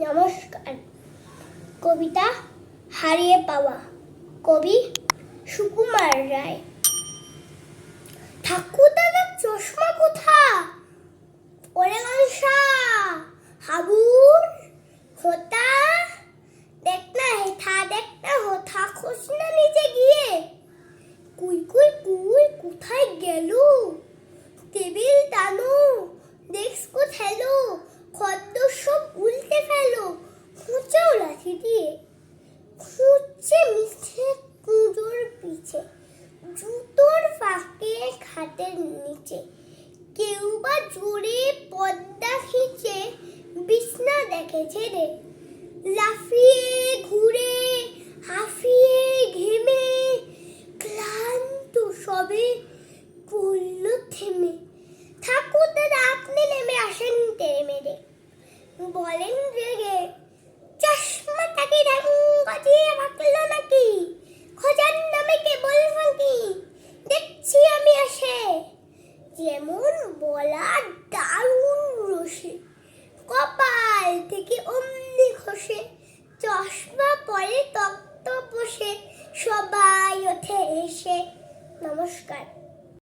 নমস্কার। কবিতা হারিয়ে পাওয়া কবি সুকুমার রায়। ঠাকুর দাদার চশমা কোথা ওরে গনসা হাবুর হোতা। দেখ না হেথা, দেখ না হোথা, খোঁজ না নিজে গিয়ে। কুই কুই কুই কোথায় গেল? টেবিল টানো জুতোর ফাঁকে খাটের নিচে কেউ বা জোরে পদ্মা খিচে বিছনা দেখেছে রে। লাফিয়ে, ঘুরে, হাফিয়ে, ঘেমে, ক্লান্ত সবে পড়ল থেমে। ঠাকুর দাদা আপনি নেমে আসেন টেরে মেরে। বলেন রেগে বলা দারুণ রসে। কপাল থেকে অমনি খসে চশমা পরে তক্ত বসে সবাই ওঠে এসে নমস্কার।